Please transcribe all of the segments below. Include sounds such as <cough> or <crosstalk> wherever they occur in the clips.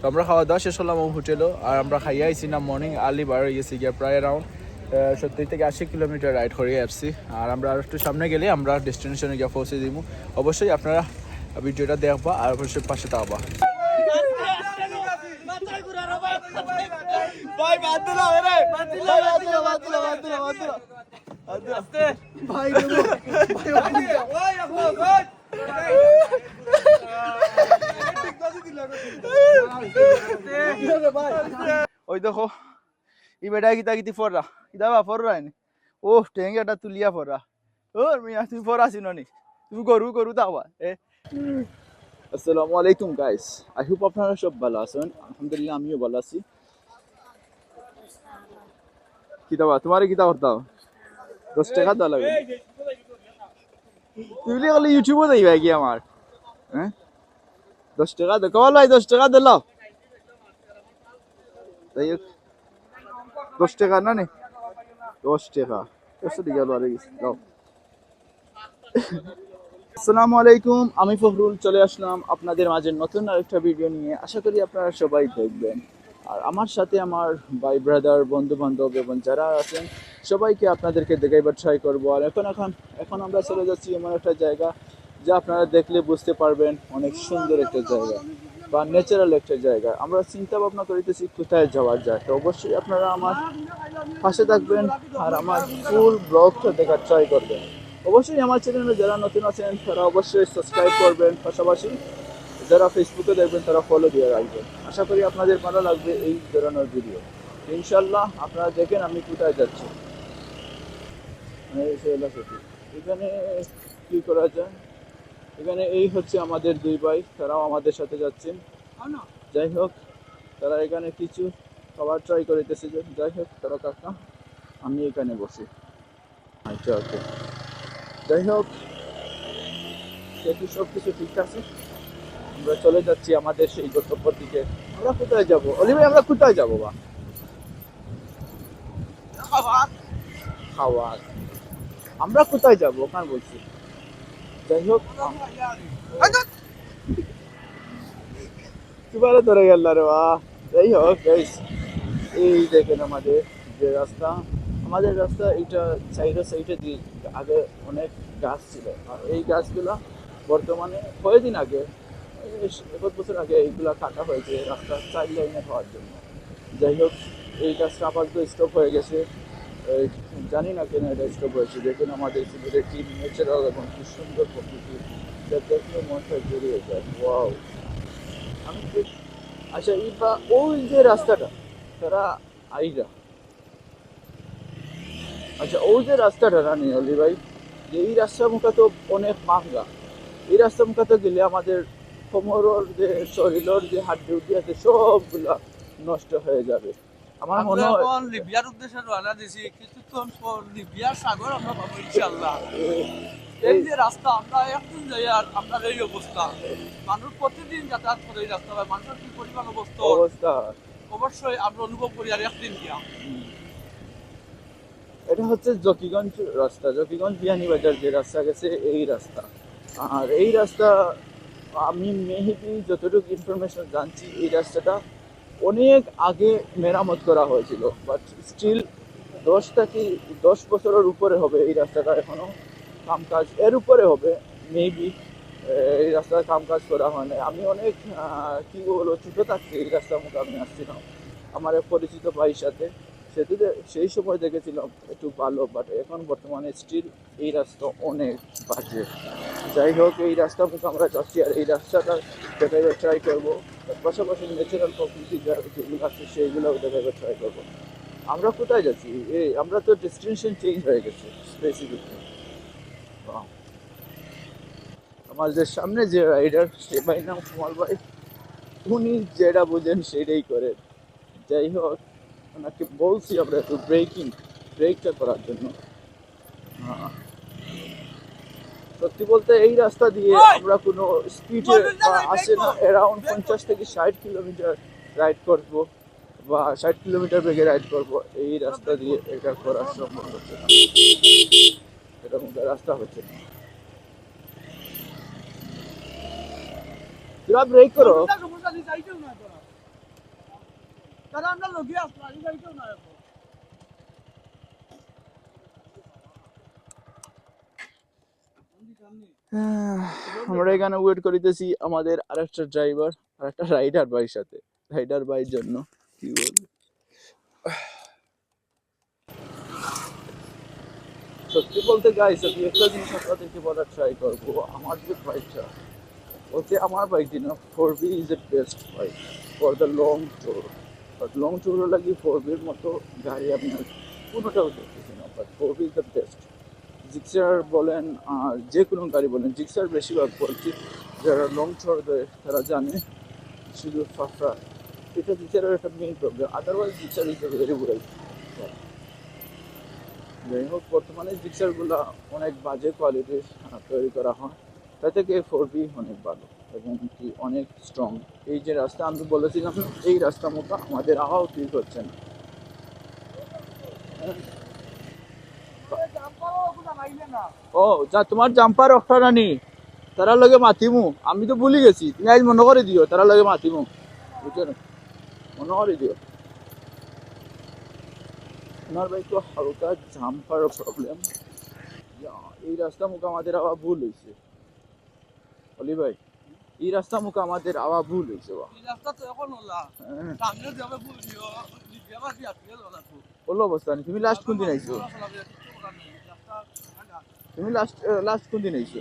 তো আমরা খাওয়া দাওয়া শেষ হলাম হোটেলও আর আমরা খাইয়া আইছি না মর্নিং আর্লি বার হয়ে গেছি গিয়া প্রায় অ্যারাউন্ড সত্তর থেকে আশি কিলোমিটার রাইড করে আসছি। আর আমরা আর একটু সামনে গেলে আমরা ডেস্টিনেশনে গিয়ে পৌঁছে দিব অবশ্যই আপনারা ভিডিওটা দেখবা আর অবশ্যই পাশে থাকবা। ভাই বাদ দিলা রে। বাদ দিলা বাদ দিলা বাদ দিলা বাদ দিলা। বাদ দিলা আস্তে ভাই ওই ওই দেখো ই বেটা কিতা কিতি ফররা। কিতা বা ফররা এনে? ও টেঙ্গাটা তুলিয়া ফররা। ও, মিয়া, তুমি ফররা চিনো নি? তুমি গরু গরু তাওয়া এ? আসসালামু আলাইকুম গাইস আই হোপ আপনারা সব ভালো আছেন। আলহামদুলিল্লাহ, আমিও ভালো আছি। কিতা বা, তোমারে কিতা করতাম? দশ টাকা দেওয়া লাগবে তুই বলে ইউটিউবে দেইবা কি আমার হ্যাঁ দশ টাকা ভাই দশ টাকা হোক, দশ টাকা না নে? দশ টাকা। আসসালামু আলাইকুম আমি ফখরুল চলে আসলাম আপনাদের মাঝে নতুন আরেকটা ভিডিও নিয়ে। আশা করি আপনারা সবাই দেখবেন। আর আমার সাথে আমার ভাই ব্রাদার বন্ধু বান্ধব এবং যারা আছেন সবাইকে আপনাদেরকে দেখাইবার ট্রাই করব। আর এখন এখন এখন আমরা চলে যাচ্ছি এমন একটা জায়গা যা আপনারা দেখলে বুঝতে পারবেন অনেক সুন্দর একটা জায়গা বা ন্যাচারাল একটা জায়গা। আমরা চিন্তা ভাবনা করিতেছি কোথায় যাওয়ার যায়। তো অবশ্যই আপনারা আমার পাশে থাকবেন আর আমার ফুল ব্লগটা দেখার ট্রাই করবেন। অবশ্যই আমার চ্যানেলে যারা নতুন আছেন, তারা অবশ্যই সাবস্ক্রাইব করবেন। পাশাপাশি যারা ফেসবুকে দেখবেন, তারা ফলো দিয়ে রাখবেন। আশা করি আপনাদের ভালো লাগবে এই ধরনের ভিডিও ইনশাল্লাহ আপনারা দেখেন আমি কোথায় যাচ্ছি। এই এখানে কি করা যায়? এখানে এই হচ্ছে আমাদের দুই ভাই, তারাও আমাদের সাথে যাচ্ছেন যাই হোক, তারা এখানে কিছু খাবার ট্রাই করিতেছে যাই হোক, তারা কাকা, আমি এখানে বসি। আচ্ছা ওকে যাই হোক সেটি সব কিছু ঠিক আছে? আমরা চলে যাচ্ছি আমাদের সেই গন্তব্যের দিকে। আমরা কোথায় যাব? অলি ভাই, আমরা কোথায় যাব, বা? খাওয়ার। আমরা কোথায় যাব? ওখানে বলছি। যাই হোক। কিবারে ধরে গেল রে বা। যাই হোক এই দেখেন আমাদের যে রাস্তা। আমাদের রাস্তা এইটা সাইডে সাইডে দিয়ে আগে অনেক গাছ ছিল। আর এই গাছগুলা বর্তমানে কয়েকদিন আগে এক বছর আগে এইগুলা কাটা হয়েছে রাস্তা চার লাইনে হওয়ার জন্য। যাই হোক, এই গাছটা আপাতত স্টপ হয়ে গেছে। জানি না কেন এটা স্টপ হয়েছে। দেখুন আমাদের সিলেটের কি ন্যাচারাল এবং কি সুন্দর প্রকৃতি। যা দেখলে মনটা জড়িয়ে যায়। ওয়াও আমি আচ্ছা এই বা ওই যে রাস্তাটা, তারা আইরা। আচ্ছা ওই যে রাস্তাটা, রানি অলি ভাই, যে এই রাস্তা মুখা তো অনেক মাহঙ্গা এই রাস্তার মুখা তো গেলে আমাদের কোমরের যে, শরীরের যে হাড্ডি উড্ডি আছে, সবগুলা নষ্ট হয়ে যাবে। আমার মনে হয় এখন লিবিয়ার উদ্দেশ্যে রওনা দিছি কিছুক্ষণ পর লিবিয়ার সাগর আমরা পাবো ইনশাআল্লাহ। এই যে রাস্তা আমরা একদিন যাই আর আপনার এই অবস্থা। মানুষ প্রতিদিন যাতায়াত করে এই রাস্তা হয়। মানুষের কি পরিমাণ অবস্থা? অবস্থা। অবশ্যই আমরা অনুভব করি আর একদিন গিয়া। এটা হচ্ছে জকিগঞ্জ রাস্তা। জকিগঞ্জ বিয়ানীবাজার যে রাস্তা গেছে এই রাস্তা। আর এই রাস্তা আমি মেহেবি যতটুকু ইনফরমেশন জানছি এই রাস্তাটা অনেক আগে মেরামত করা হয়েছিল বাট স্টিল দশ থেকে দশ বছরের উপরে হবে এই রাস্তাটা এখনও কামকাজ। এর উপরে হবে মেবি এই রাস্তার কামকাজ করা হয় না আমি অনেক কী কি বলব, ছোটো থাকতে এই রাস্তার মুখে আমি আসছিলাম। আমার এক পরিচিত ভাইয়ের সাথে। সেতুতে সেই সময় দেখেছিলাম একটু ভালো বাট এখন বর্তমানে স্টিল এই রাস্তা অনেক বাজে। যাই হোক, এই রাস্তা মুখে আমরা যাচ্ছি আর এই রাস্তাটা দেখাইবার ট্রাই করব। পাশাপাশি ন্যাচারাল প্রকৃতি যেগুলো আছে, সেইগুলোও দেখাইবার ট্রাই করব। আমরা কোথায় যাচ্ছি? এই, আমরা তো ডেস্টিনেশন চেঞ্জ হয়ে গেছে স্পেসিফিকলি আমাদের সামনে যে রাইডার সে ভাই নাম কুমার ভাই, উনি যেটা বোঝেন সেটাই করেন। যাই হোক ওনাকে বলছি আমরা একটু ব্রেকিং ব্রেকটা করার জন্য। হ্যাঁ। সত্যি বলতে এই রাস্তা দিয়ে আমরা কোনো স্পিডে আসে না অ্যারাউন্ড পঞ্চাশ থেকে ষাট কিলোমিটার রাইড করব বা ষাট কিলোমিটার বেগে রাইড করব। এই রাস্তা দিয়ে এটা করা সম্ভব হচ্ছে না। এটা মধ্যে রাস্তা হচ্ছে না। তোরা ব্রেক করো। আমরা গাড়িতেও না এখন আমরা এখানে ওয়েট করিতেছি আমাদের আরেকটা ড্রাইভার আরেকটা রাইডার ভাইয়ের সাথে। রাইডার ভাইয়ের জন্য। কি বলব? সত্যি বলতে গাইস আমি একটা জিনিস আপনাদেরকে বলার ট্রাই করব। আমার যে বাইকটা ওকে আমার বাইক না four B is a best bike for the long tour long ট্যুরও লাগি ফোর বির মতো গাড়ি আপনার? কোনোটাও দেখতেছি না but four B the best Gixxer বলেন, আর যে কোনো গাড়ি বলেন, জিক্সার বেশিরভাগ বলছি, যারা লং ট্যুর দেয়, তারা জানে, শুধু ফাফরা এটা জিক্সারের একটা main problem otherwise Gixxer is very well যাই হোক, বর্তমানে জিক্সারগুলো অনেক বাজে কোয়ালিটির তৈরি করা হয়। তা থেকে ফোর বি অনেক ভালো। এবং কি অনেক স্ট্রং এই যে রাস্তা, আমি বলেছিলাম, এই রাস্তা মতো আমাদের আওয়াও ঠিক হচ্ছে না। ও, যা, তোমার জাম্পার অফার নি তারা লগে মাতিমু। আমি তো ভুলি গেছি। তুমি আজ মনে করে দিও তারা লগে মাতিমু। বুঝছ না? মনে করে দিও। ওনার ভাই তো হালকা জাম্পার প্রবলেম এই রাস্তা মুখ আমাদের আবার ভুল হয়েছে অলি ভাই এই রাস্তা মুখ আমাদের আবার ভুল হয়েছে বা এই রাস্তা তো এখন হলা। হ্যাঁ, অবস্থা। তুমি লাস্ট কোন দিন আইছো? তুমি লাস্ট লাস্ট কোন দিন আইছো?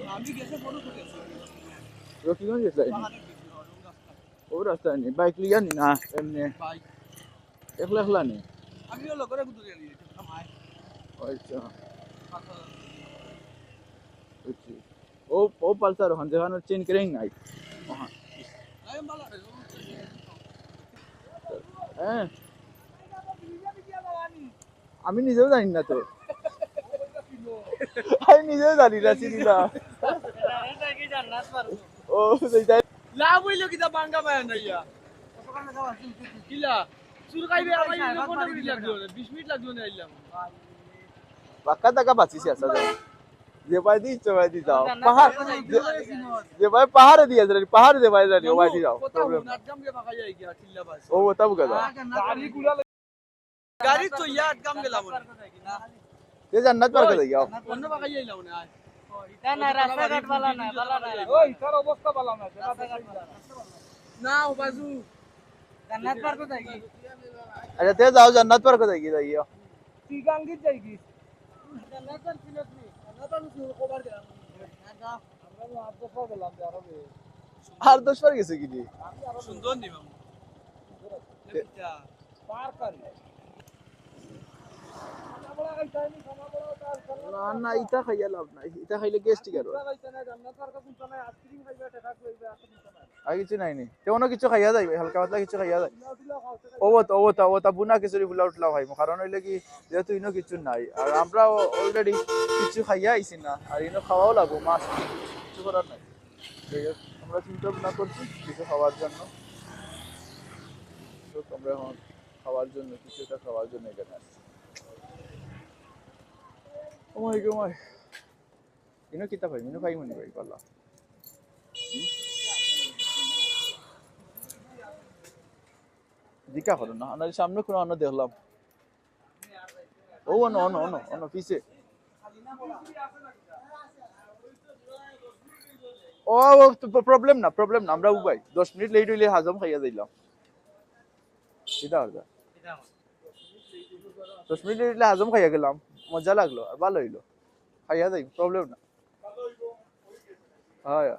রকিগঞ্জ গেছিলাই ও রাস্তা নেই। বাইক লিয়া নি না এমনি? একলা একলা নেই? আচ্ছা। ও ও পালসার হন যেখানে চেন কেরেং নাই ওহা, আমি ভালো হ্যাঁ। আমি নিজেও জানি না তো। আমি নিজেও জানি না চিনি না। ও সেইটাই। লাভ হইল কিতা বাঙ্গা পায় না ইয়া? কিলা? চুল খাইবে ইলে কোন মিনিট লাগল 20 মিনিট লাগল না আইলাম। পাক্কা টাকা বাঁচিছি আসা যাও। যে ভাই দিচ্ছ ভাই দি যাও পাহাড় যে- যে ভাই পাহাড়ে দিয়ে যাই পাহাড়ে যে ভাই জানি ও ভাই দি যাও কথা প্রবলেম হুনার জাম গে ফাকা যাই গিয়া কিল্লা বাস ও তব গদা গাড়ি গুলা গাড়ি তো ইয়ার কাম গেলাম তে জান্নাত পার করে যাও অন্য ফাকা যাইলাম না না না রাস্তাঘাট বালা না বালা না ওই তার অবস্থা ভালো না না ও বাজু জান্নাত পার কোথায় কি আচ্ছা তে যাও জান্নাত পার করে গিয়ে আর দশ বার গেছে কি? সুন্দর নি মামু পার না না, ইটা খাইয়া লাভ নাই। ইটা খাইলে গেস্টিক আর কিছু নাই নি। তেমন কিছু খাইয়া যাইবে হালকা পাতলা কিছু খাইয়া যায়। ও তো ও তা বুনা খিচুড়ি ফুলা উঠলা খাই কারণ হইলে কি, যেহেতু ইনো কিছু নাই। আর আমরা অলরেডি কিছু খাইয়া আইছি না। আর ইনো খাওয়াও লাগবো মাছ কিছু করার নাই। আমরা চিন্তা ভাবনা করছি কিছু খাওয়ার জন্য। আমরা খাওয়ার জন্য কিছুটা খাওয়ার জন্য এখানে আসছি ওমাই গোমাই ইনো কিতা ভাই ইনো খাই মনি ভাই পাল্লা জিকা করো না আমার সামনে কোনো অন্য দেখলাম ও অন্য অন্য অন্য অন্য পিছে ও প্রবলেম না প্রবলেম না আমরা উবাই দশ মিনিট লেট হইলে হাজম খাইয়া দিলাম এটা হলো দশ মিনিট লেট হইলে হাজম খাইয়া গেলাম মজা লাগল, আর ভালো হইল। খাইয়া যাই প্রবলেম না। হয়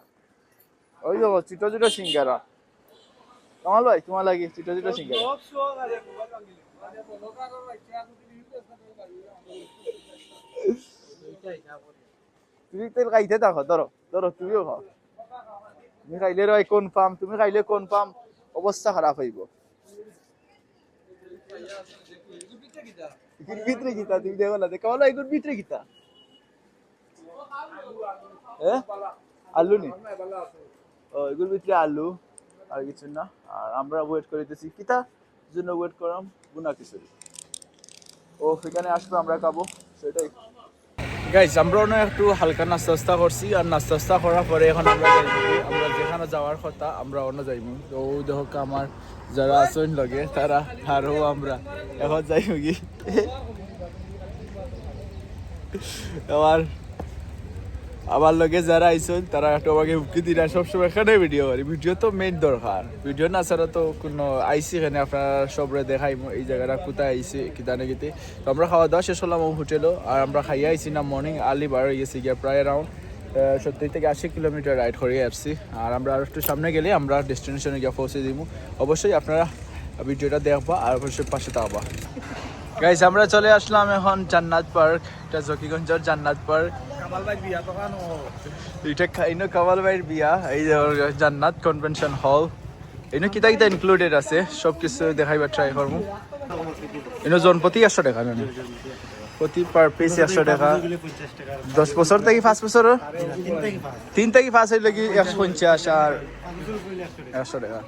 ওই দেখো ছোট ছোট সিঙ্গারা। কামাল ভাই, তোমার লাগে ছোট ছোট সিঙ্গারা? তুমি তেল খাইতে থাকো, ধরো ধরো, তুমিও খাও। তুমি খাইলে রয় পাম? তুমি খাইলে কনফার্ম অবস্থা খারাপ হইব। ভিতরে কিতা তুমি দেখো না ভিতরে কিতা এ? আলু নি? ও ভিতরে আলু, আর কিছু না। আর আমরা ওয়েট করিতেছি। কিতা জন্য ওয়েট করাম ও, সেখানে আসবে, আমরা খাব। সেটাই। গাইজ আমরাও না একটু হালকা নাস্তা টাস্তা করছি, আর নাস্তা করার পরে এখন আমরা আমরা যেখানে যাওয়ার কথা, আমরা অন্য যাইব। তো দেখো আমার যারা আসুন লগে, তারা আরও আমরা। এখন যাই কি আমার আমার লগে যারা আইসন তারা আমাকে উকি দিরা সবসময় এখানে ভিডিও করি। ভিডিও তো মেইন দরকার। ভিডিও না ছাড়া তো কোনো আইসি এখানে, আপনারা সবরে দেখাই এই জায়গাটা কোথায় আইসি কিতা না কিতে। তো আমরা খাওয়া দাওয়া শেষ হলাম হোটেলও। আর আমরা খাইয়া আইসি না মর্নিং আর্লি বার হয়ে গেছি গিয়া, প্রায় অ্যারাউন্ড সত্তর থেকে আশি কিলোমিটার রাইড করে আসছি আর আমরা আর একটু সামনে গেলে আমরা ডেস্টিনেশনে গিয়ে পৌঁছে দিব। অবশ্যই আপনারা ভিডিওটা দেখবা আর অবশ্যই পাশে থাকবা। গাইস আমরা চলে আসলাম এখন জান্নাত পার্ক, এটা জকিগঞ্জের জান্নাত পার্ক। বিয়া, এই জান্নাত হল কিতা কিতা ইনক্লুডেড আছে? সব কিছু দেখাইবা ট্রাই করব। ইনো জনপ্রতি একশো না প্রতি পার পিস একশো টাকা। দশ বছর থেকে পাঁচ বছর? তিন থেকে পাঁচ? হইলে কি একশো পঞ্চাশ আর একশো টাকা।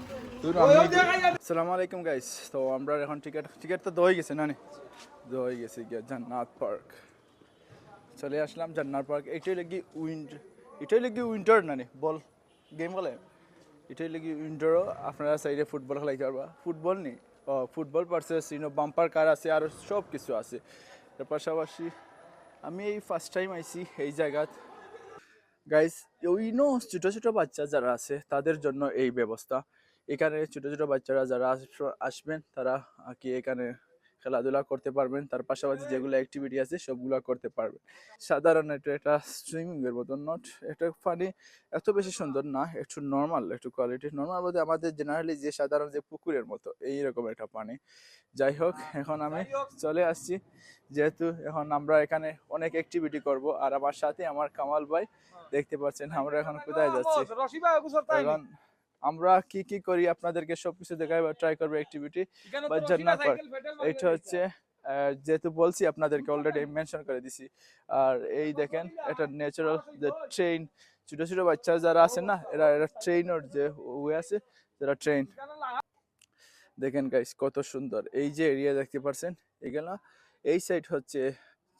আসসালামু আলাইকুম গাইস তো আমরা এখন টিকিট টিকিট তো দই গেছে না দই গেছে গিয়া জান্নাত পার্ক চলে আসলাম জান্নাত পার্ক এটাই লাগি উইন্ড এটাই লাগি উইন্টার না বল গেম খেলে? এটাই লাগি উইন্টারও আপনারা সাইডে ফুটবল খেলাইতে পারবা। ফুটবল নি? ও ফুটবল পারসেস বাম্পার কার আছে আর সব কিছু আছে। এর পাশাপাশি আমি এই ফার্স্ট টাইম আইছি এই জায়গাত। গাইস ওই নো ছোটো ছোটো বাচ্চা যারা আছে, তাদের জন্য এই ব্যবস্থা। এখানে ছোটো ছোটো বাচ্চারা যারা আস- আসবেন, তারা কি এখানে খেলাধুলা করতে পারবেন তার পাশাপাশি যেগুলো অ্যাক্টিভিটি আছে সবগুলো করতে পারবেন। সাধারণ এটা একটা সুইমিং এর মতন নট এটা পানি এত বেশি সুন্দর না একটু নর্মাল একটু কোয়ালিটি নর্মাল বলতে আমাদের জেনারেলি যে সাধারণ যে পুকুরের মতো এই রকম একটা পানি যাই হোক এখন আমি চলে আসছি যেহেতু এখন আমরা এখানে অনেক অ্যাক্টিভিটি করব আর আমার সাথে আমার কামাল ভাই দেখতে পাচ্ছেন আমরা এখন কোথায় যাচ্ছি। এখন আমরা কি কি করি আপনাদেরকে সবকিছু দেখাই বা ট্রাই করব অ্যাক্টিভিটি বা জান্নাত পার্ক এটা হচ্ছে যেহেতু বলছি আপনাদেরকে অলরেডি মেনশন <laughs> করে দিছি। আর এই দেখেন এটা ন্যাচারাল যে ট্রেন ছোট ছোট বাচ্চা যারা আছে না এরা এরা ট্রেনের যে ওয়ে আছে যারা ট্রেন দেখেন গাইস কত সুন্দর। এই যে এরিয়া দেখতে পাচ্ছেন এগুলা এই সাইড হচ্ছে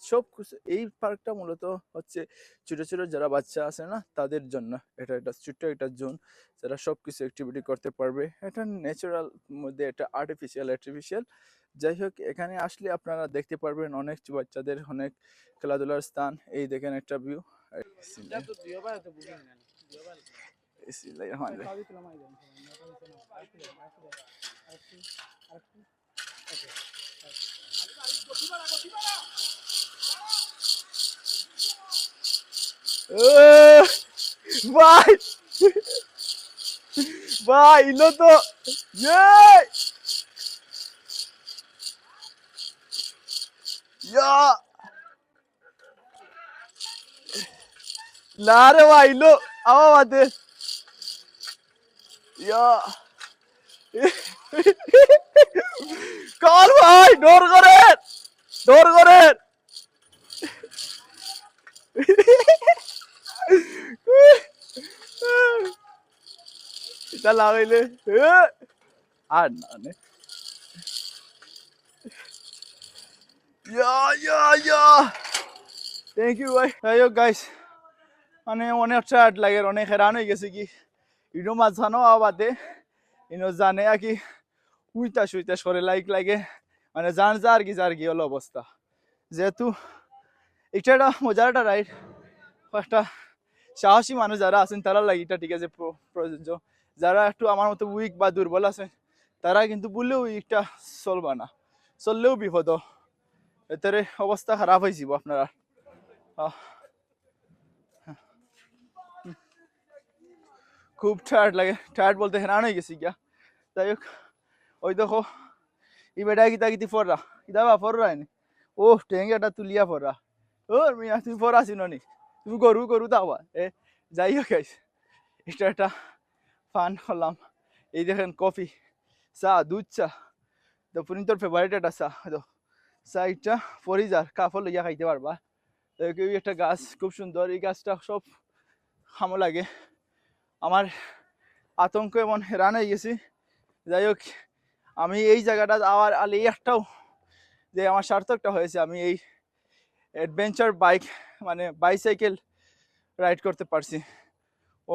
সব কিছু এই পার্কটা মূলত হচ্ছে ছোট ছোট যারা বাচ্চা আছে না তাদের জন্য এটা একটা ছোট্ট একটা জোন যারা সব কিছু অ্যাক্টিভিটি করতে পারবে এটা ন্যাচারাল মধ্যে এটা আর্টিফিশিয়াল আর্টিফিশিয়াল যাই হোক এখানে আসলে আপনারা দেখতে পারবেন অনেক বাচ্চাদের অনেক খেলাধুলার স্থান এই দেখেন একটা ভিউ ভাই ভাই ইলো তো না রে ভাই ইলো আমার ইয়া কল ভাই ডোর করেন ডোর করেন এটা লাগাইলে আর না নে থ্যাংক ইউ ভাই যাই গাইস মানে অনেক টায়ার্ড লাগে অনেক হেরান হয়ে গেছে কি ইনো মাঝখানো আবাদে ইনো জানে আর কি উইতা সুইতা সরে লাইক লাগে মানে জান যার কি যার কি হলো অবস্থা যেহেতু এটা একটা মজার একটা রাইড একটা সাহসী মানুষ যারা আছেন তারা লাগে এটা ঠিক আছে প্র- প্রযোজ্য যারা একটু আমার মতো উইক বা দুর্বল আছে, তারা কিন্তু বললেও উইকটা চলবা না। চললেও বিপদ। এতে অবস্থা খারাপ হয়ে যাব আপনারা। খুব টায়ার্ড লাগে। টায়ার্ড বলতে হেরান হয়ে গেছি গিয়া। যাই হোক, ওই দেখো ই বেটা কিতা কিতি ফররা কিতা বা ফররা এনে? ও টেঙ্গাটা তুলিয়া ফররা ও, মিয়া, তুমি ফরা আছি নি? তুমি গরু গরু দাওয়া এ, যাই হোক এটা একটা ফান <laughs> হলাম। এই দেখেন কফি। চা, দুধ চা। তো পুনিতর ফেভারিট একটা চা। তো চা এটা ফরিজার কাফল লইয়া খাইতে পারবা। কেউ একটা গাছ, খুব সুন্দর। এই গাছটা সব খামো লাগে। আমার আতঙ্ক এমন হেরান হয়ে গেছি। যাই হোক, আমি এই জায়গাটা আবার আলে একটাও যে আমার সার্থকটা হয়েছে। আমি এই অ্যাডভেঞ্চার বাইক মানে বাইসাইকেল রাইড করতে পারছি। ও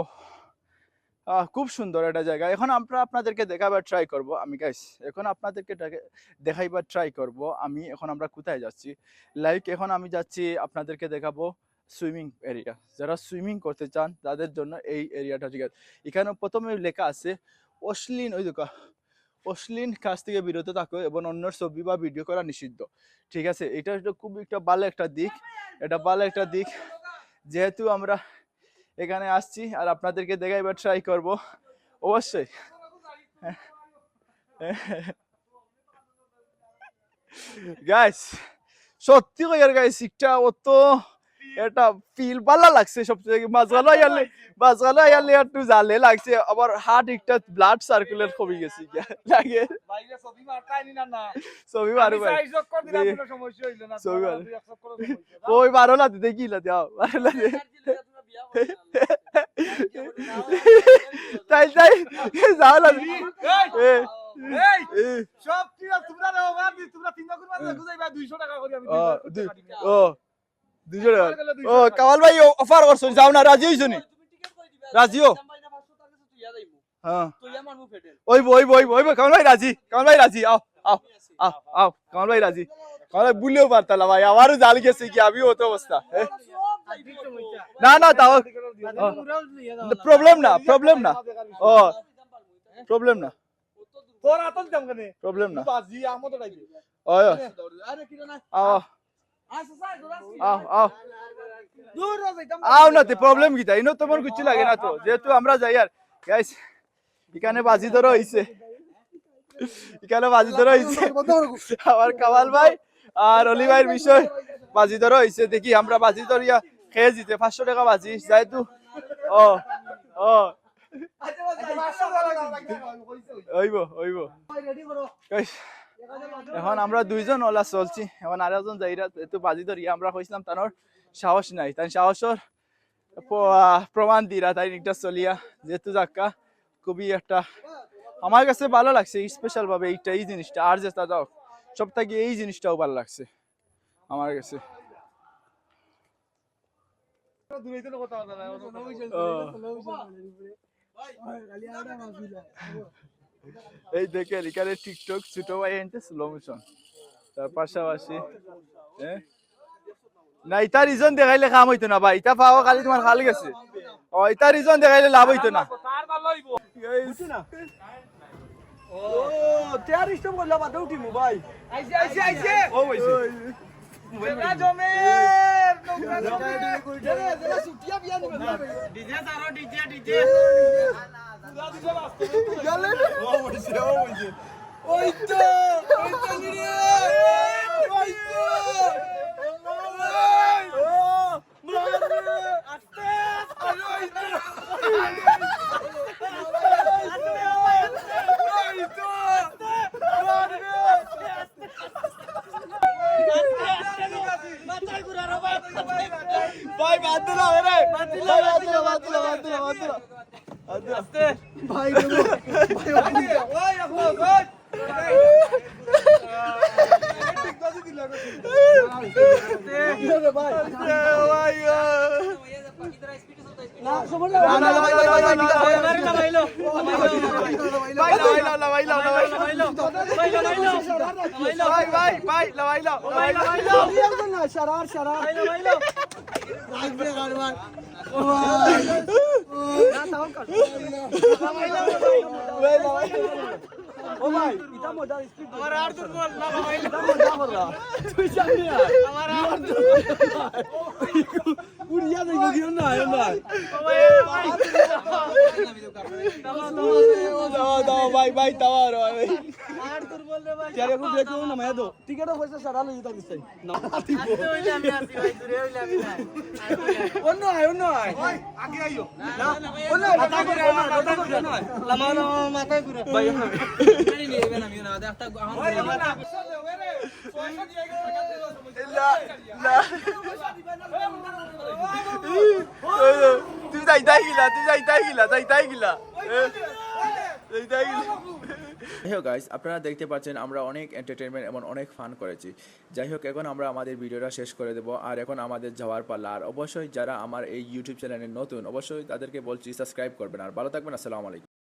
খুব সুন্দর একটা জায়গা। এখন আমরা আপনাদেরকে দেখাবার ট্রাই করব। আমি গাইস এখন আপনাদেরকে দেখাইবার ট্রাই করব। আমি এখন আমরা কোথায় যাচ্ছি? লাইক এখন আমি যাচ্ছি আপনাদেরকে দেখাবো সুইমিং এরিয়া যারা সুইমিং করতে চান, তাদের জন্য এই এরিয়াটা ঠিক আছে। এখানে প্রথমে লেখা আছে অশ্লীল ওই দোকান অশ্লীল কাজ থেকে বিরত থাকো এবং অন্য ছবি বা ভিডিও করা নিষিদ্ধ। ঠিক আছে? এটা খুব একটা ভালো একটা দিক। এটা ভালো একটা দিক। যেহেতু আমরা এখানে আসছি আর আপনাদেরকে দেখাইবার ট্রাই করব। অবশ্যই। গাইস সত্যি কইয়ার গাইস একটা অত এটা ফিল ভালো লাগছে সবচেয়ে। মাঝখানে আইয়ালে মাঝখানে আইয়ালে একটু জালে লাগছে আবার হার্ট একটা ব্লাড সার্কুলেট কমে গেছে। লাগে। ছবি না না। ছবি মারু। ভাই সাইজ কর দিলাম। দে- কোনো সমস্যা না মারো। দুই তাই তাই যাও লাতে এ এই সব ঠিক আছে তোমরা নাও বাদ দি তোমরা তিন গুণ গুজাইবা 200 টাকা করে আমি ও, 200 করে টাকা ও দুইশো টাকা টাকা গেলে 200 ও টাকা। কামাল ভাই অফার করছ যাও না রাজি হইছো নি? হ্যাঁ ওই ওই ওই ওই কামাল ভাই রাজি কামাল ভাই রাজি আও আও আও আও কামাল ভাই রাজি কামাল ভাই বুঝলেও পারতাম না ভাই আমারও জাল গেছে কি আমিও অত অবস্থা? না না তাও প্রবলেম না প্রবলেম না ও প্রবলেম না। তোর আতল দাম কেন? প্রবলেম না। বাজি আমত ডাইবে ওই আরে কি না আও প্রবলেম কি তাই তোমার কিছু লাগে না তো? যেহেতু আমরা যাই আর। গাইস এখানে বাজি ধরো হইছে এখানে বাজি ধরো হইছে <laughs> আমার কামাল ভাই আর অলি ভাইয়ের বিষয়। বাজি ধরো হইছে দেখি আমরা বাজি ধরিয়া দিতে পাঁচশো টাকা বাজি যেহেতু ও ও। এখন আমরা দুইজন ওলা চলছি। এখন আরেকজন যাইরা একটু বাজি ধরি, আমরা কইছিলাম তানোর সাহস নাই। তাই সাহসর প্রমাণ দিরা তাই একটা চলিয়া। যেহেতু যাক্কা, খুবই একটা আমার কাছে ভালো লাগছে স্পেশাল ভাবে এইটা, এই জিনিসটা। আর যেটা যাও সব থেকে এই জিনিসটাও ভালো লাগছে। আমার কাছে। দূরে তো কথা বলা এই দেখেন এখানে টিকটক ছোট ভাই এনতে স্লো মোশন তার পাশাপাশি হ্যাঁ না ইটা রিজন দেখাইলে কাম হইতো না ভাই ইটা পাওয়া খালি তোমার খালি গেছে ও ইটা রিজন দেখাইলে লাভ হইতো না ও তেয়ার ইষ্ট করলা বাদে উঠিম ভাই আইছে আইছে আইছে ও হইছে ওই তো। ওই তো ওই তো আস্তে আস্তে ওই তো মাথায় ঘুরা রে ভাই ভাই বাদ দিলা রে বাদ দিলা বাদ দিলা বাদ দিলা বাদ দিলা বাদ দিলা আস্তে ভাই ওই রাখো ওই ভাই না সবর না না ভাই ভাই ভাই ভাই মারি না ভাইলো ভাই লাভাইলা লাভাইলা লাভাইলা ভাইলো ভাইলো ভাইলো ভাই ভাই ভাই লাভাইলা ভাইলো ভাইলো না শারার শারার ভাইলো ভাইলো লাগবে গাড়বার ও ভাই না তাও কাট ও ভাই ইটা মজা স্পিড আমার আর দুর্বল না ভাই। ইটা মজা করলা তুই জানি না? আমার আর উড়িয়া দেব কিও না। আয় না দাও দাও ভাই ভাই দাও ভাই আর দুর্বল রে ভাই। তেরে খুব দেখো না মায়া দো টিকেটও পয়সা সারা লই দিছে। না। হইলে আমি আসি ভাই দূরে হইলে আমি নাই অন্য আয় অন্য আয়। আগে আইও। অন্য মাথা করে মাথা করে লামা মাথা করে ভাই তুই যাই তাই গিলা তুই গিলা গিলা যাই হোক গাইস আপনারা দেখতে পাচ্ছেন আমরা অনেক এন্টারটেনমেন্ট এবং অনেক ফান করেছি। যাই হোক, এখন আমরা আমাদের ভিডিওটা শেষ করে দেবো। আর এখন আমাদের যাওয়ার পালা। আর অবশ্যই যারা আমার এই ইউটিউব চ্যানেলে নতুন, অবশ্যই তাদেরকে বলছি সাবস্ক্রাইব করবেন। আর ভালো থাকবেন, আসসালামু আলাইকুম।